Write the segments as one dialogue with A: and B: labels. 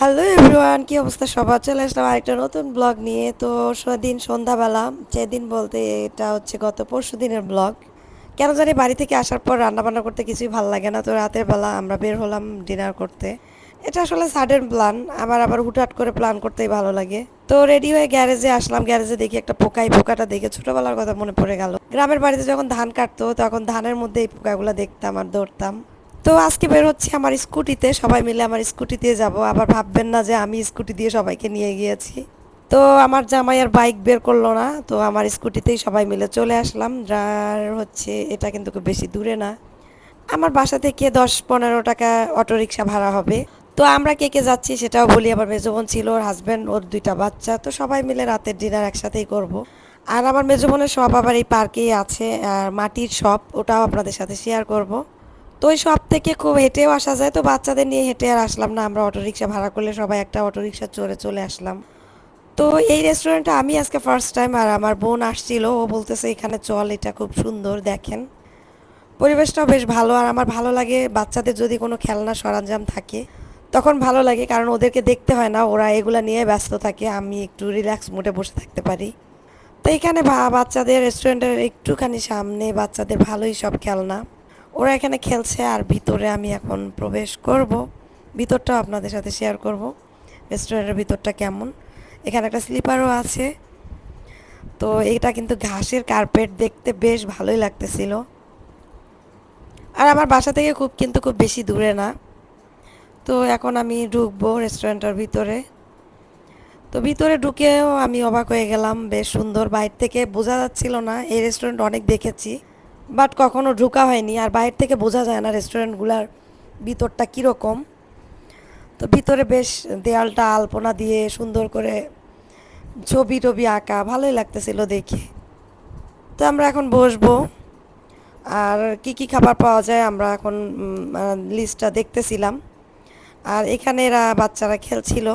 A: Hello everyone কি অবস্থা? সবার চলে আসলাম আরেকটা নতুন ব্লগ নিয়ে। তো দিন সন্ধ্যাবেলা যেদিন বলতে এটা হচ্ছে গত পরশু দিনের ব্লগ কেন জানি বাড়ি থেকে আসার পর রান্না বান্না করতে কিছুই ভালো লাগে না। তো রাতের বেলা আমরা বের হলাম ডিনার করতে। এটা আসলে সাডেন প্ল্যান আমার আবার হুটহাট করে প্ল্যান করতেই ভালো লাগে। তো রেডি হয়ে গ্যারেজে আসলাম। গ্যারেজে দেখি একটা পোকাই পোকাটা দেখে ছোটবেলার কথা মনে পড়ে গেল। গ্রামের বাড়িতে যখন ধান কাটতো, তখন ধানের মধ্যে এই পোকাগুলো দেখতাম আর দৌড়তাম তো আজকে বের হচ্ছি আমার স্কুটিতে, সবাই মিলে আমার স্কুটি দিয়ে যাব। আবার ভাববেন না যে আমি স্কুটি দিয়ে সবাইকে নিয়ে গিয়েছি। তো আমার জামাই আর বাইক বের করল না, তো আমার স্কুটিতেই সবাই মিলে চলে আসলাম। যার হচ্ছে এটা কিন্তু খুব বেশি দূরে না। আমার বাসা থেকে দশ পনেরো টাকা অটো রিক্সা ভাড়া হবে। তো আমরা কে কে যাচ্ছি সেটাও বলি আবার মেজো বোন ছিল, ওর হাজব্যান্ড ওর দুইটা বাচ্চা। তো সবাই মিলে রাতের ডিনার একসাথেই করব। আর আমার মেজো বোনের শপ আবার এই পার্কেই আছে, আর মাটির শপ ওটাও আপনাদের সাথে শেয়ার করব। তো ওই সব থেকে খুব হেঁটেও আসা যায়। তো বাচ্চাদের নিয়ে হেঁটে আর আসলাম না। আমরা অটোরিকশা ভাড়া করলে সবাই একটা অটোরিকশা চড়ে চলে আসলাম। তো এই রেস্টুরেন্টটা আমি আজকে ফার্স্ট টাইম আর আমার বোন আসছিল। ও বলতেছে, এখানে চল, এটা খুব সুন্দর, দেখেন। পরিবেশটাও বেশ ভালো। আর আমার ভালো লাগে বাচ্চাদের যদি কোনো খেলনা সরঞ্জাম থাকে, তখন ভালো লাগে। কারণ ওদেরকে দেখতে হয় না, ওরা এগুলা নিয়ে ব্যস্ত থাকে। আমি একটু রিল্যাক্স মোডে বসে থাকতে পারি। তো এখানে বাচ্চাদের রেস্টুরেন্টের একটুখানি সামনে বাচ্চাদের ভালোই সব খেলনা। ওরা এখানে খেলছে আর ভিতরে আমি এখন প্রবেশ করব। ভিতরটাও আপনাদের সাথে শেয়ার করব। রেস্টুরেন্টের ভিতরটা কেমন? এখানে একটা স্লিপারও আছে। তো এটা কিন্তু ঘাসের কার্পেট দেখতে বেশ ভালোই লাগতেছিল। আর আমার বাসা থেকে খুব কিন্তু খুব বেশি দূরে না। তো এখন আমি ঢুকবো রেস্টুরেন্টের ভিতরে। তো ভিতরে ঢুকেও আমি অবাক হয়ে গেলাম, বেশ সুন্দর। বাইর থেকে বোঝা যাচ্ছিল না, এই রেস্টুরেন্ট অনেক দেখেছি। বাট কখনো ঢুকা হয়নি। আর বাইরে থেকে বোঝা যায় না রেস্টুরেন্টগুলোর ভিতরটা কীরকম। তো ভিতরে বেশ দেয়ালটা আলপনা দিয়ে সুন্দর করে ছবি টবি আঁকা, ভালোই লাগতেছিল দেখে। তো আমরা এখন বসবো। আর কি কি খাবার পাওয়া যায় আমরা এখন লিস্টটা দেখতেছিলাম। আর এখানে এরা বাচ্চারা খেলছিল।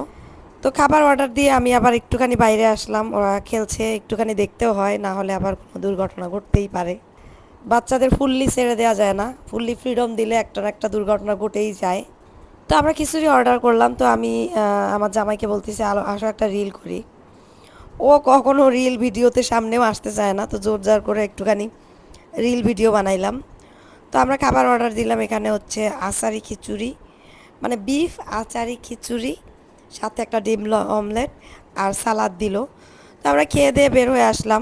A: তো খাবার অর্ডার দিয়ে আমি আবার একটুখানি বাইরে আসলাম। ওরা খেলছে, একটুখানি দেখতেও হয়, না হলে আবার কোনো দুর্ঘটনা ঘটতেই পারে। বাচ্চাদের ফুললি ছেড়ে দেওয়া যায় না। ফুললি ফ্রিডম দিলে একটা না একটা দুর্ঘটনা ঘটেই যায়। তো আমরা খিচুড়ি অর্ডার করলাম, তো আমি আমার জামাইকে বলতেছি, আলো, আসো একটা রিল করি। ও কখনো রিল ভিডিওতে সামনেও আসতে চায় না, তো জোর জার করে একটুখানি রিল ভিডিও বানাইলাম। তো আমরা খাবার অর্ডার দিলাম, এখানে হচ্ছে আচারি খিচুড়ি মানে বিফ আচারি খিচুড়ি, সাথে একটা ডিম অমলেট আর সালাদ দিল। তো আমরা খেয়ে দিয়ে বের হয়ে আসলাম।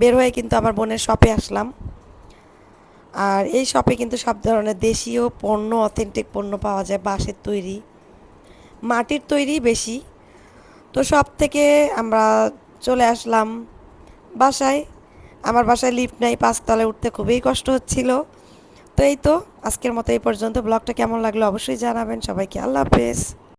A: বের হয়ে কিন্তু আমার বোনের শপে আসলাম। আর এই শপে কিন্তু সব ধরনের দেশীয় পণ্য অথেন্টিক পণ্য পাওয়া যায়, বাঁশের তৈরি, মাটির তৈরি বেশি। তো সব থেকে আমরা চলে আসলাম বাসায়। আমার বাসায় লিফট নাই, পাঁচতলায় উঠতে খুবই কষ্ট হচ্ছিল। তো এই তো, আজকের মতো এই পর্যন্ত। ব্লগটা কেমন লাগল অবশ্যই জানাবেন। সবাইকে আল্লাহ হাফেজ।